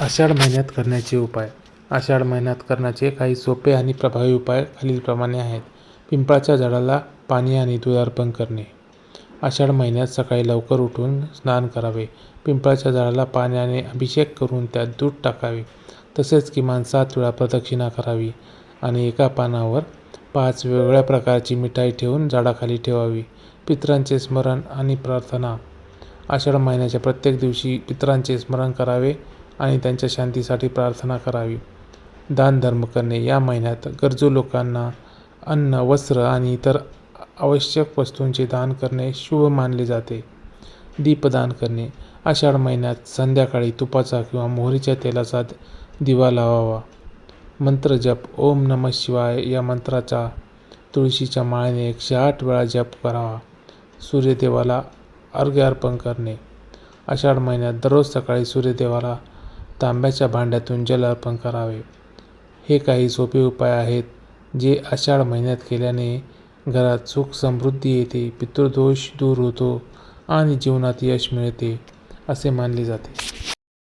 आषाढ महिन्यात करण्याचे उपाय. आषाढ महिन्यात करण्याचे काही सोपे आणि प्रभावी उपाय खालीलप्रमाणे आहेत. पिंपळाच्या झाडाला पाणी आणि दूध अर्पण करणे. आषाढ महिन्यात सकाळी लवकर उठून स्नान करावे. पिंपळाच्या झाडाला पाण्याने अभिषेक करून त्यात दूध टाकावे. तसेच किमान सात वेळा प्रदक्षिणा करावी आणि एका पानावर पाच वेगवेगळ्या प्रकारची मिठाई ठेवून झाडाखाली ठेवावी. पितरांचे स्मरण आणि प्रार्थना. आषाढ महिन्याच्या प्रत्येक दिवशी पितरांचे स्मरण करावे. आणि त्यांच्या शांतीसाठी प्रार्थना करावी. दानधर्म करणे या महिन्यात गरजू लोकांना अन्न वस्त्र आणि इतर आवश्यक वस्तूंचे दान करणे शुभ मानले जाते. दीपदान करणे आषाढ महिन्यात संध्याकाळी तुपाचा किंवा मोहरीच्या तेलाचा दिवा लावावा. मंत्र जप ओम नमः शिवाय या मंत्राचा तुळशीच्या माळेने एकशे आठ वेळा जप करावा. सूर्यदेवाला अर्घ्य अर्पण करणे. आषाढ महिन्यात दररोज सकाळी सूर्यदेवाला तांब्याच्या भांड्यातून जल अर्पण करावे. हे काही सोपे उपाय आहेत जे आषाढ महिन्यात केल्याने घरात सुख समृद्धी येते पितृदोष दूर होतो आणि जीवनात यश मिळते असे मानले जाते.